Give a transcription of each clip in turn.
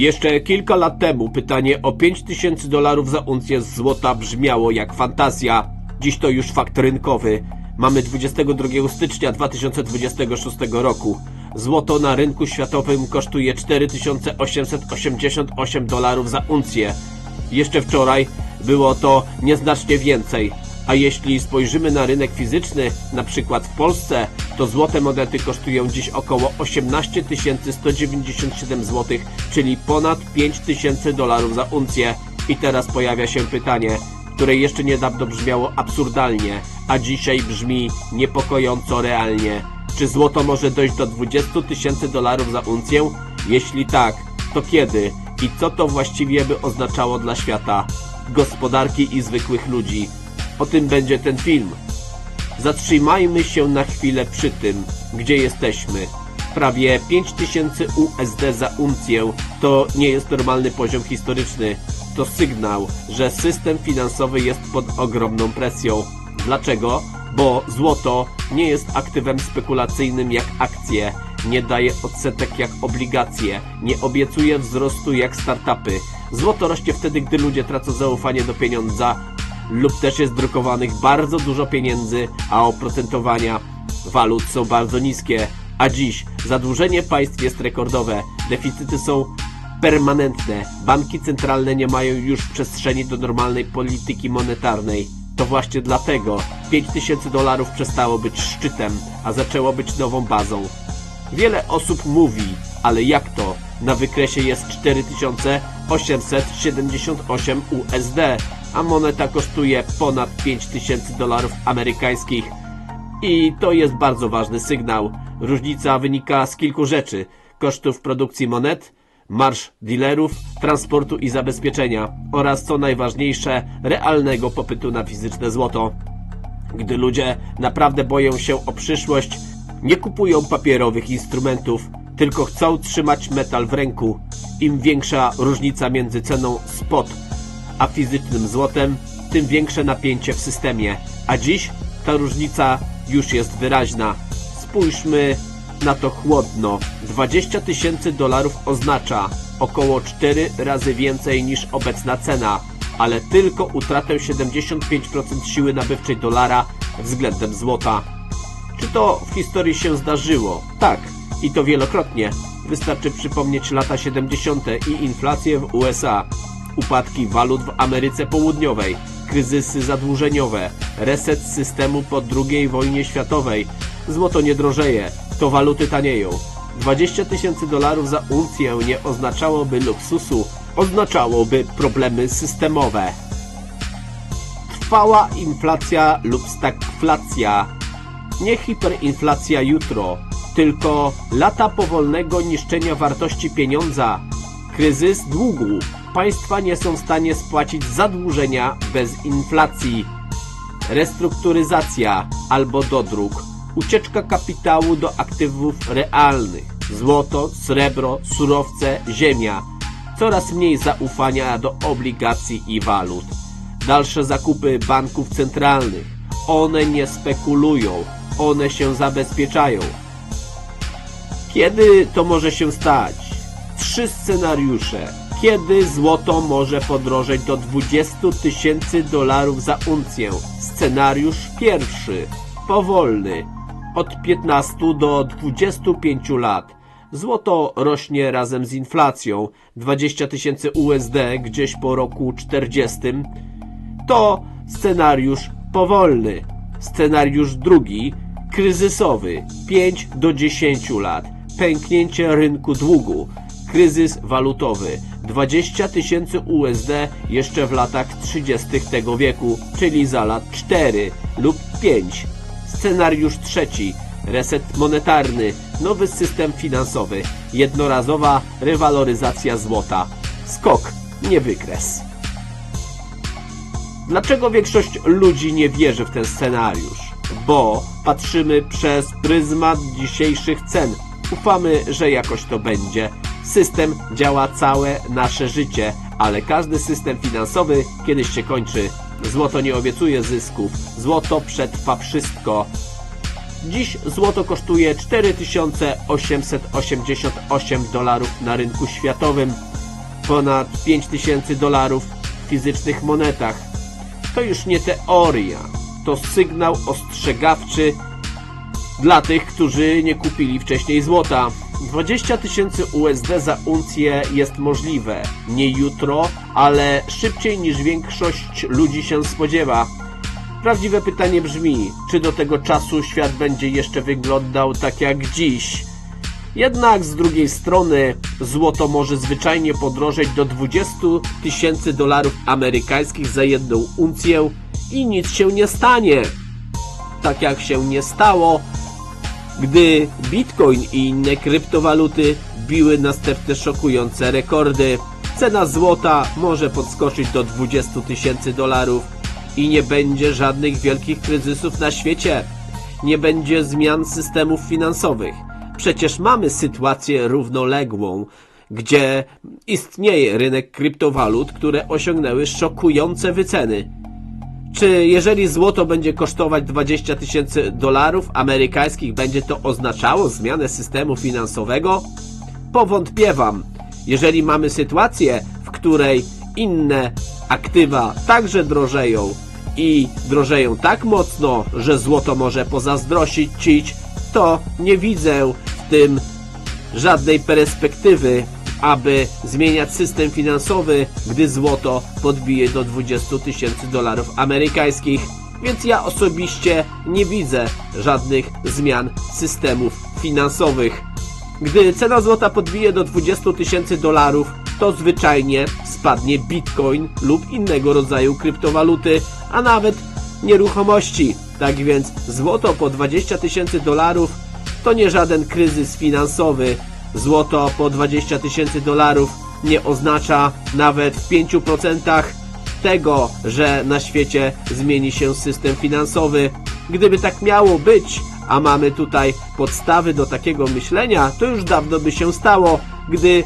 Jeszcze kilka lat temu pytanie o 5000 dolarów za uncję złota brzmiało jak fantazja. Dziś to już fakt rynkowy. Mamy 22 stycznia 2026 roku. Złoto na rynku światowym kosztuje 4888 dolarów za uncję. Jeszcze wczoraj było to nieznacznie więcej. A jeśli spojrzymy na rynek fizyczny, na przykład w Polsce, to złote monety kosztują dziś około 18 197 zł, czyli ponad 5000 dolarów za uncję. I teraz pojawia się pytanie, które jeszcze niedawno brzmiało absurdalnie, a dzisiaj brzmi niepokojąco realnie. Czy złoto może dojść do 20 tysięcy dolarów za uncję? Jeśli tak, to kiedy? I co to właściwie by oznaczało dla świata, gospodarki i zwykłych ludzi? O tym będzie ten film. Zatrzymajmy się na chwilę przy tym, gdzie jesteśmy. Prawie 5000 USD za uncję to nie jest normalny poziom historyczny. To sygnał, że system finansowy jest pod ogromną presją. Dlaczego? Bo złoto nie jest aktywem spekulacyjnym jak akcje, nie daje odsetek jak obligacje, nie obiecuje wzrostu jak startupy. Złoto rośnie wtedy, gdy ludzie tracą zaufanie do pieniądza lub też jest drukowanych bardzo dużo pieniędzy, a oprocentowania walut są bardzo niskie. A dziś zadłużenie państw jest rekordowe, deficyty są permanentne, banki centralne nie mają już przestrzeni do normalnej polityki monetarnej. To właśnie dlatego 5000 dolarów przestało być szczytem, a zaczęło być nową bazą. Wiele osób mówi, ale jak to? Na wykresie jest 4878 USD, a moneta kosztuje ponad 5000 dolarów amerykańskich. I to jest bardzo ważny sygnał. Różnica wynika z kilku rzeczy. Kosztów produkcji monet, marsz dealerów, transportu i zabezpieczenia oraz co najważniejsze, realnego popytu na fizyczne złoto. Gdy ludzie naprawdę boją się o przyszłość, nie kupują papierowych instrumentów, tylko chcą trzymać metal w ręku. Im większa różnica między ceną spot a fizycznym złotem, tym większe napięcie w systemie. A dziś ta różnica już jest wyraźna. Spójrzmy na to chłodno. 20 tysięcy dolarów oznacza około 4 razy więcej niż obecna cena, ale tylko utratę 75% siły nabywczej dolara względem złota. Czy to w historii się zdarzyło? Tak, i to wielokrotnie. Wystarczy przypomnieć lata 70. i inflację w USA, upadki walut w Ameryce Południowej, kryzysy zadłużeniowe, reset systemu po II wojnie światowej. Złoto nie drożeje, to waluty tanieją. 20 tysięcy dolarów za uncję nie oznaczałoby luksusu, oznaczałoby problemy systemowe. Trwała inflacja lub stagflacja. Nie hiperinflacja jutro, tylko lata powolnego niszczenia wartości pieniądza. Kryzys długu. Państwa nie są w stanie spłacić zadłużenia bez inflacji. Restrukturyzacja albo dodruk. Ucieczka kapitału do aktywów realnych. Złoto, srebro, surowce, ziemia. Coraz mniej zaufania do obligacji i walut. Dalsze zakupy banków centralnych. One nie spekulują, one się zabezpieczają. Kiedy to może się stać? Trzy scenariusze. Kiedy złoto może podrożeć do 20 tysięcy dolarów za uncję? Scenariusz pierwszy. Powolny. Od 15 do 25 lat. Złoto rośnie razem z inflacją. 20 tysięcy USD gdzieś po roku 40. To scenariusz powolny. Scenariusz drugi, kryzysowy, 5 do 10 lat, pęknięcie rynku długu, kryzys walutowy, 20 tysięcy USD jeszcze w latach 30 tego wieku, czyli za lat 4 lub 5. Scenariusz trzeci, reset monetarny, nowy system finansowy, jednorazowa rewaloryzacja złota, skok, nie wykres. Dlaczego większość ludzi nie wierzy w ten scenariusz? Bo patrzymy przez pryzmat dzisiejszych cen. Ufamy, że jakoś to będzie. System działa całe nasze życie, ale każdy system finansowy kiedyś się kończy. Złoto nie obiecuje zysków. Złoto przetrwa wszystko. Dziś złoto kosztuje 4888 dolarów na rynku światowym. ponad 5000 dolarów w fizycznych monetach. To już nie teoria, to sygnał ostrzegawczy dla tych, którzy nie kupili wcześniej złota. 20 tysięcy USD za uncję jest możliwe. Nie jutro, ale szybciej niż większość ludzi się spodziewa. Prawdziwe pytanie brzmi, czy do tego czasu świat będzie jeszcze wyglądał tak jak dziś? Jednak z drugiej strony złoto może zwyczajnie podrożeć do 20 tysięcy dolarów amerykańskich za jedną uncję i nic się nie stanie. Tak jak się nie stało, gdy Bitcoin i inne kryptowaluty biły następne szokujące rekordy. Cena złota może podskoczyć do 20 tysięcy dolarów i nie będzie żadnych wielkich kryzysów na świecie. Nie będzie zmian systemów finansowych. Przecież mamy sytuację równoległą, gdzie istnieje rynek kryptowalut, które osiągnęły szokujące wyceny. Czy jeżeli złoto będzie kosztować 20 tysięcy dolarów amerykańskich, będzie to oznaczało zmianę systemu finansowego? Powątpiewam. Jeżeli mamy sytuację, w której inne aktywa także drożeją i drożeją tak mocno, że złoto może pozazdrościć, to nie widzę w tym żadnej perspektywy, aby zmieniać system finansowy, gdy złoto podbije do 20 tysięcy dolarów amerykańskich. Więc ja osobiście nie widzę żadnych zmian systemów finansowych. Gdy cena złota podbije do 20 tysięcy dolarów, to zwyczajnie spadnie bitcoin lub innego rodzaju kryptowaluty, a nawet nieruchomości. Tak więc złoto po 20 tysięcy dolarów to nie żaden kryzys finansowy. Złoto po 20 tysięcy dolarów nie oznacza nawet w 5% tego, że na świecie zmieni się system finansowy. Gdyby tak miało być, a mamy tutaj podstawy do takiego myślenia, to już dawno by się stało, gdy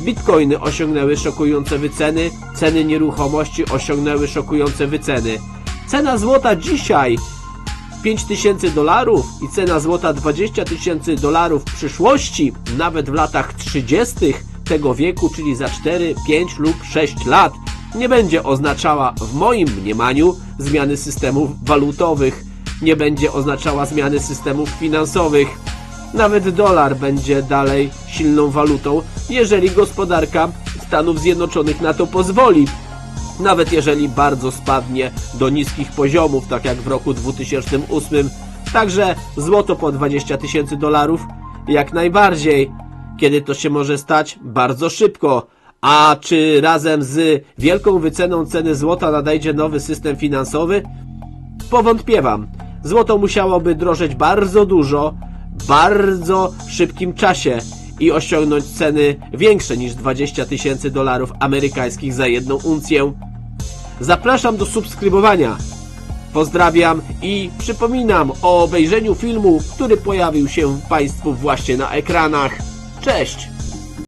bitcoiny osiągnęły szokujące wyceny, ceny nieruchomości osiągnęły szokujące wyceny. Cena złota dzisiaj 5 tysięcy dolarów i cena złota 20 tysięcy dolarów w przyszłości, nawet w latach 30. tego wieku, czyli za 4, 5 lub 6 lat, nie będzie oznaczała w moim mniemaniu zmiany systemów walutowych, nie będzie oznaczała zmiany systemów finansowych. Nawet dolar będzie dalej silną walutą, jeżeli gospodarka Stanów Zjednoczonych na to pozwoli nawet jeżeli bardzo spadnie do niskich poziomów, tak jak w roku 2008. Także złoto po 20 tysięcy dolarów jak najbardziej. Kiedy to się może stać? Bardzo szybko. A czy razem z wielką wyceną ceny złota nadejdzie nowy system finansowy? Powątpiewam. Złoto musiałoby drożeć bardzo dużo, bardzo szybkim czasie i osiągnąć ceny większe niż 20 tysięcy dolarów amerykańskich za jedną uncję. Zapraszam do subskrybowania. Pozdrawiam i przypominam o obejrzeniu filmu, który pojawił się Państwu właśnie na ekranach. Cześć!